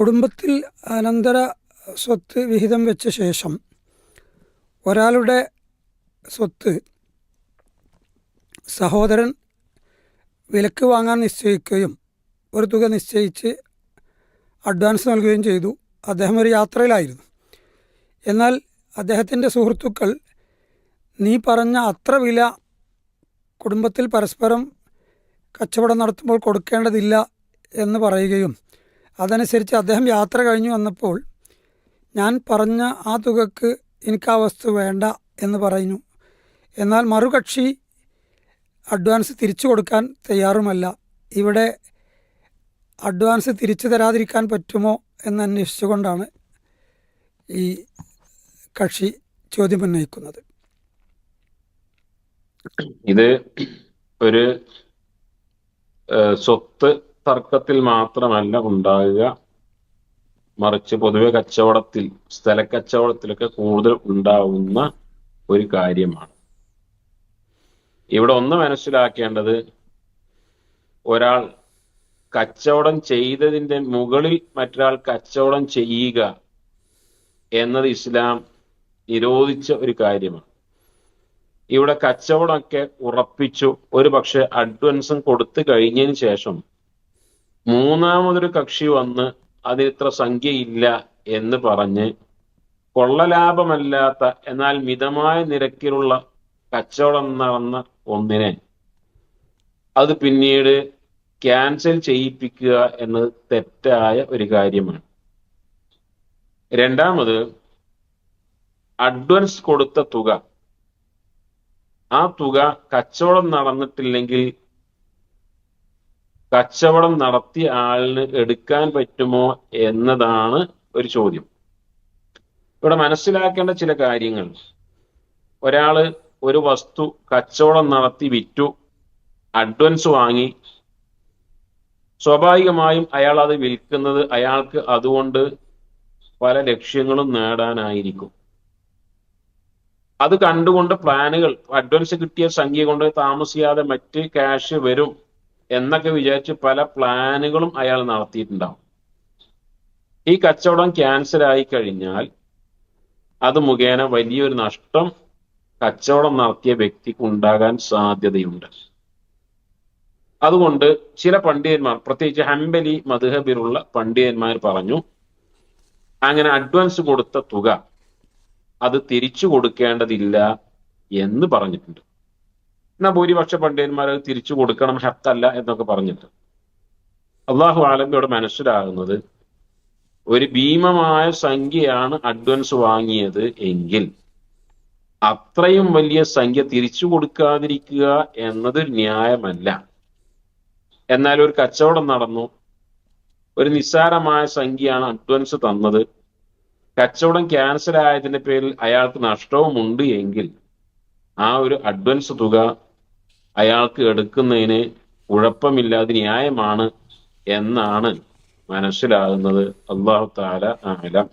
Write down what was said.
കുടുംബത്തിൽ അനന്തര സ്വത്ത് വിഹിതം വെച്ച ശേഷം ഒരാളുടെ സ്വത്ത് സഹോദരൻ വിലക്ക് വാങ്ങാൻ നിശ്ചയിക്കുകയും ഒരു തുക നിശ്ചയിച്ച് അഡ്വാൻസ് നൽകുകയും ചെയ്തു. അദ്ദേഹം ഒരു യാത്രയിലായിരുന്നു. എന്നാൽ അദ്ദേഹത്തിന്റെ സുഹൃത്തുക്കൾ നീ പറഞ്ഞ അത്ര വില കുടുംബത്തിൽ പരസ്പരം കച്ചവടം നടത്തുമ്പോൾ കൊടുക്കേണ്ടതില്ല എന്ന് പറയുകയും അതനുസരിച്ച് അദ്ദേഹം യാത്ര കഴിഞ്ഞു വന്നപ്പോൾ ഞാൻ പറഞ്ഞ ആ തുകക്ക് എനിക്ക് ആ വസ്തു വേണ്ട എന്ന് പറയുന്നു. എന്നാൽ മറുകക്ഷി അഡ്വാൻസ് തിരിച്ചു കൊടുക്കാൻ തയ്യാറുമല്ല. ഇവിടെ അഡ്വാൻസ് തിരിച്ചു തരാതിരിക്കാൻ പറ്റുമോ എന്ന് അന്വേഷിച്ചുകൊണ്ടാണ് ഈ കക്ഷി ചോദ്യം ഉന്നയിക്കുന്നത്. ഇത് ഒരു സ്വത്ത് തർക്കത്തിൽ മാത്രമല്ല ഉണ്ടാകുക മറിച്ച് പൊതുവെ കച്ചവടത്തിൽ സ്ഥല കച്ചവടത്തിലൊക്കെ കൂടുതൽ ഉണ്ടാവുന്ന ഒരു കാര്യമാണ്. ഇവിടെ ഒന്ന് മനസ്സിലാക്കേണ്ടത് ഒരാൾ കച്ചവടം ചെയ്തതിന്റെ മുകളിൽ മറ്റൊരാൾ കച്ചവടം ചെയ്യുക എന്നത് ഇസ്ലാം നിരോധിച്ച ഒരു കാര്യമാണ്. ഇവിടെ കച്ചവടമൊക്കെ ഉറപ്പിച്ചു ഒരു പക്ഷെ അഡ്വാൻസും കൊടുത്തു കഴിഞ്ഞതിന് ശേഷം മൂന്നാമതൊരു കക്ഷി വന്ന് അതിന് ഇത്ര സംഖ്യയില്ല എന്ന് പറഞ്ഞ് കൊള്ളലാഭമല്ലാത്ത എന്നാൽ മിതമായ നിരക്കിലുള്ള കച്ചവടം നടന്ന ഒന്നിനെ അത് പിന്നീട് ക്യാൻസൽ ചെയ്യിപ്പിക്കുക എന്നത് തെറ്റായ ഒരു കാര്യമാണ്. രണ്ടാമത് അഡ്വാൻസ് കൊടുത്ത തുക. ആ തുക കച്ചവടം നടന്നിട്ടില്ലെങ്കിൽ കച്ചവടം നടത്തിയ ആളിന് എടുക്കാൻ പറ്റുമോ എന്നതാണ് ഒരു ചോദ്യം. ഇവിടെ മനസ്സിലാക്കേണ്ട ചില കാര്യങ്ങൾ. ഒരാൾ ഒരു വസ്തു കച്ചവടം നടത്തി വിറ്റു അഡ്വൻസ് വാങ്ങി. സ്വാഭാവികമായും അയാൾ അത് വിൽക്കുന്നത് അയാൾക്ക് അതുകൊണ്ട് പല ലക്ഷ്യങ്ങളും നേടാനായിരിക്കും. അത് കണ്ടുകൊണ്ട് പ്ലാനുകൾ അഡ്വാൻസ് കിട്ടിയ സംഖ്യ കൊണ്ട് താമസിയാതെ മറ്റ് ക്യാഷ് വരും. എന്നൊക്കെ വിചാരിച്ച് പല പ്ലാനുകളും അയാൾ നടത്തിയിട്ടുണ്ടാവും. ഈ കച്ചവടം ക്യാൻസൽ ആയി കഴിഞ്ഞാൽ അത് മുഖേന വലിയൊരു നഷ്ടം കച്ചവടം നടത്തിയ വ്യക്തിക്ക് ഉണ്ടാകാൻ സാധ്യതയുണ്ട്. അതുകൊണ്ട് ചില പണ്ഡിതന്മാർ പ്രത്യേകിച്ച് ഹംബലി മധുഹബിലുള്ള പണ്ഡിതന്മാർ പറഞ്ഞു അങ്ങനെ അഡ്വാൻസ് കൊടുത്ത തുക അത് തിരിച്ചു കൊടുക്കേണ്ടതില്ല എന്ന് പറഞ്ഞിട്ടുണ്ട്. എന്നാൽ ഭൂരിപക്ഷ പണ്ഡിതന്മാർ അത് തിരിച്ചു കൊടുക്കണം ഹത്തല്ല എന്നൊക്കെ പറഞ്ഞിട്ട്. അള്ളാഹു ആലമിയോട് മനസ്സിലാകുന്നത് ഒരു ഭീമമായ സംഖ്യയാണ് അഡ്വാൻസ് വാങ്ങിയത് എങ്കിൽ അത്രയും വലിയ സംഖ്യ തിരിച്ചു കൊടുക്കാതിരിക്കുക എന്നത് ന്യായമല്ല. എന്നാൽ ഒരു കച്ചവടം നടന്നു. ഒരു നിസ്സാരമായ സംഖ്യയാണ് അഡ്വാൻസ് തന്നത്. കച്ചവടം ക്യാൻസൽ ആയതിന്റെ പേരിൽ അയാൾക്ക് നഷ്ടവും ഉണ്ട് എങ്കിൽ ആ ഒരു അഡ്വാൻസ് തുക അയാൾക്ക് എടുക്കുന്നതിന് കുഴപ്പമില്ലാതെ ന്യായമാണ് എന്നാണ് മനസ്സിലാകുന്നത്. അള്ളാഹു താല ആലം